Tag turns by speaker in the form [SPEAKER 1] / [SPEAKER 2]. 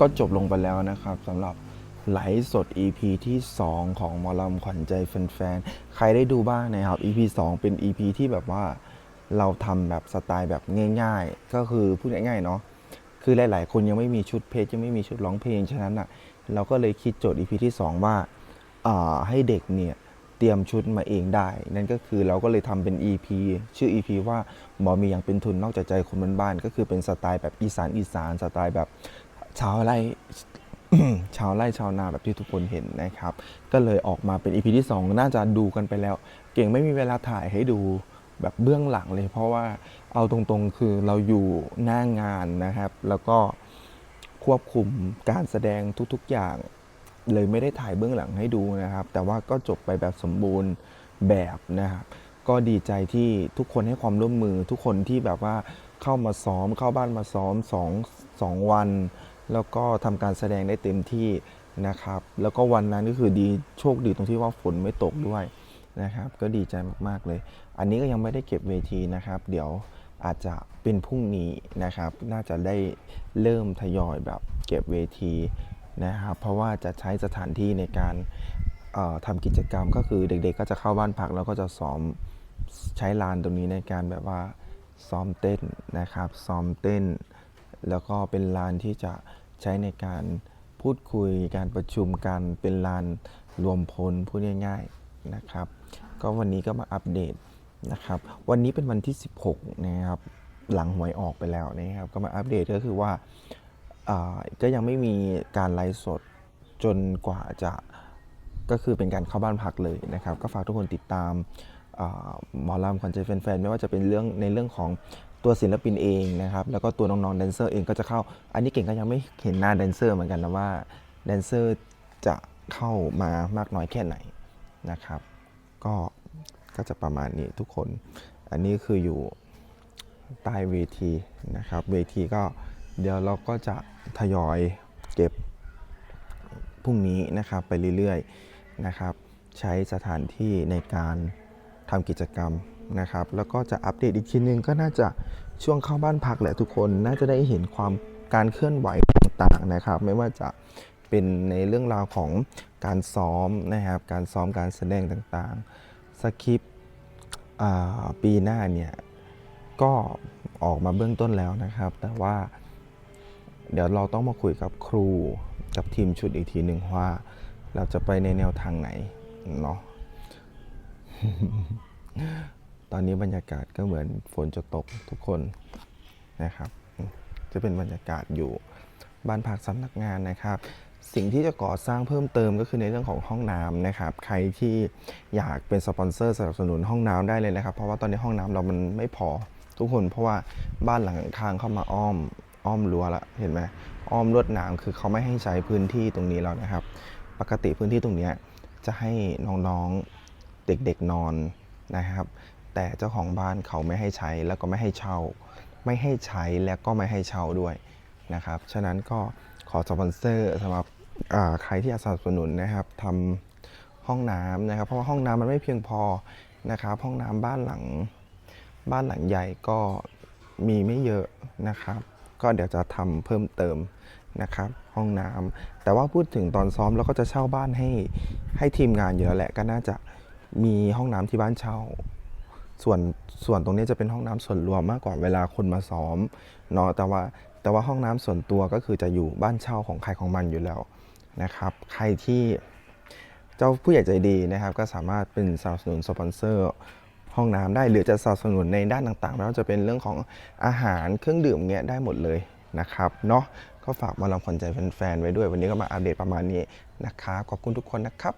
[SPEAKER 1] ก็จบลงไปแล้วนะครับสำหรับไลฟ์สด EP ที่ 2 ของมอลำขวัญใจแฟนๆ ใครได้ดูบ้างนะครับ EP 2 เป็น EP ที่แบบว่าเราทำแบบสไตล์แบบง่าย ๆ ก็คือพูดง่ายๆเนาะคือหลายๆ คนยังไม่มีชุดเพลงยังไม่มีชุดร้องเพลงฉะนั้นอะเราก็เลยคิดโจทย์ EP ที่ 2ว่าอ่าให้เด็กเนี่ยเตรียมชุดมาเองได้ นั่นก็คือเราก็เลยทำเป็น EP ชื่อ EP ว่าหมอมีอย่างเป็นทุนนอกจากใจคนบ้าน ก็คือเป็นสไตล์แบบอีสานอีสานสไตล์แบบ ชาวไร่ชาวไร่ชาวนาแบบที่ทุกคนเห็นนะครับ ก็เลยออกมาเป็น EP ที่ 2 น่าจะดูกันไปแล้ว เก่งไม่มีเวลาถ่ายให้ดูแบบเบื้องหลังเลย เพราะว่าเอาตรงๆคือเราอยู่หน้างานนะครับ แล้วก็ควบคุมการแสดงทุกๆอย่าง เลยไม่ได้ถ่ายเบื้องหลังให้ดูนะครับ แต่ว่าก็จบไปแบบสมบูรณ์แบบนะครับก็ดีใจที่ทุกคนให้ความร่วมมือทุกคนที่แบบว่าเข้ามาซ้อมเข้าบ้านมาซ้อมสองสองวัน แล้วก็ทำการแสดงได้เต็มที่นะครับ แล้วก็วันนั้นก็คือดีโชคดีตรงที่ว่าฝนไม่ตกด้วยนะครับ ก็ดีใจมากๆเลย อันนี้ก็ยังไม่ได้เก็บเวทีนะครับ เดี๋ยวอาจจะเป็นพรุ่งนี้นะครับ น่าจะได้เริ่มทยอยแบบเก็บเวทีนะครับ เพราะว่าจะใช้สถานที่ในการเอ่อทำกิจกรรมก็คือเด็กๆ ก็จะเข้าบ้านพักแล้วก็จะซ้อมใช้ลานตรงนี้ในการแบบว่าซ้อมเต้นนะครับ ซ้อมเต้น แล้วก็เป็นลานที่จะใช้ในการพูดคุยการประชุมกันเป็นลานรวมพลพูดง่ายๆนะครับ ก็วันนี้ก็มาอัปเดตนะครับ วันนี้เป็นวันที่ 16 นะครับ หลังหวยออกไปแล้วนะครับ ก็มาอัปเดตก็คือว่าก็ยังไม่มีการไลฟ์สดจนกว่าจะก็คือเป็นการเข้าบ้านพักเลยนะครับ ก็ฝากทุกคนติดตามหมอลำขวัญใจแฟนๆ ไม่ว่าจะเป็นเรื่องในเรื่องของ ตัวศิลปินเองนะครับแล้วก็ตัวน้องๆแดนเซอร์เองก็จะเข้า อันนี้เก่งก็ยังไม่เห็นหน้าแดนเซอร์เหมือนกันนะว่าแดนเซอร์จะเข้ามามากน้อยแค่ไหนนะครับ ก็ก็จะประมาณนี้ทุกคน อันนี้คืออยู่ใต้เวทีนะครับ เวทีก็เดี๋ยวเราก็จะทยอยเก็บพรุ่งนี้นะครับไปเรื่อยๆนะครับ ใช้สถานที่ในการทำกิจกรรม นะครับ แล้วก็จะอัปเดตอีกทีนึงก็น่าจะช่วงเข้าบ้านพักแหละทุกคน น่าจะได้เห็นความการเคลื่อนไหวต่างๆนะครับ ไม่ว่าจะเป็นในเรื่องราวของการซ้อมนะครับ การซ้อมการแสดงต่างๆ สคริปต์ปีหน้าเนี่ยก็ออกมาเบื้องต้นแล้วนะครับ แต่ว่าเดี๋ยวเราต้องมาคุยกับครูกับทีมชุดอีกทีหนึ่งว่า เราจะไปในแนวทางไหนเนาะ ตอนนี้บรรยากาศก็เหมือนฝนจะตกทุกคนนะครับ จะเป็นบรรยากาศอยู่บ้านพักสำนักงานนะครับ สิ่งที่จะก่อสร้างเพิ่มเติมก็คือในเรื่องของห้องน้ำนะครับ ใครที่อยากเป็นสปอนเซอร์สนับสนุนห้องน้ำได้เลยนะครับ เพราะว่าตอนนี้ห้องน้ำเรามันไม่พอทุกคนเพราะว่าบ้านหลังข้างเข้ามาอ้อมอ้อมรั้วละเห็นไหมอ้อมลวดหนามคือเขาไม่ให้ใช้พื้นที่ตรงนี้แล้วนะครับ ปกติพื้นที่ตรงนี้จะให้น้องๆเด็กๆนอนนะครับ แต่เจ้าของบ้านเขาไม่ให้ใช้แล้วก็ไม่ให้เช่า ไม่ให้ใช้แล้วก็ไม่ให้เช่าด้วยนะครับ ฉะนั้นก็ขอสปอนเซอร์สำหรับใครที่อยากสนับสนุนนะครับทำห้องน้ำนะครับ เพราะว่าห้องน้ำมันไม่เพียงพอนะครับ ห้องน้ำบ้านหลังบ้านหลังใหญ่ก็มีไม่เยอะนะครับ ก็เดี๋ยวจะทำเพิ่มเติมนะครับ ห้องน้ำแต่ว่าพูดถึงตอนซ้อมเราก็จะเช่าบ้านให้ให้ทีมงานอยู่แล้วแหละก็น่าจะมีห้องน้ำที่บ้านเช่า ส่วนส่วนตรงนี้จะเป็นห้องน้ำส่วนรวมมากกว่าเวลาคนมาซ้อมเนาะแต่ว่าแต่ว่าห้องน้ำส่วนตัวก็คือจะอยู่บ้านเช่าของใครของมันอยู่แล้วนะครับ ใครที่เจ้าผู้ใหญ่ใจดีนะครับ ก็สามารถเป็นสนับสนุนสปอนเซอร์ห้องน้ำได้หรือจะสนับสนุนในด้านต่างๆไม่ว่าจะเป็นเรื่องของอาหารเครื่องดื่มเงี้ยได้หมดเลยนะครับเนาะก็ฝากมาลองคนใจแฟนๆไว้ด้วย วันนี้ก็มาอัปเดตประมาณนี้นะครับขอบคุณทุกคนนะครับ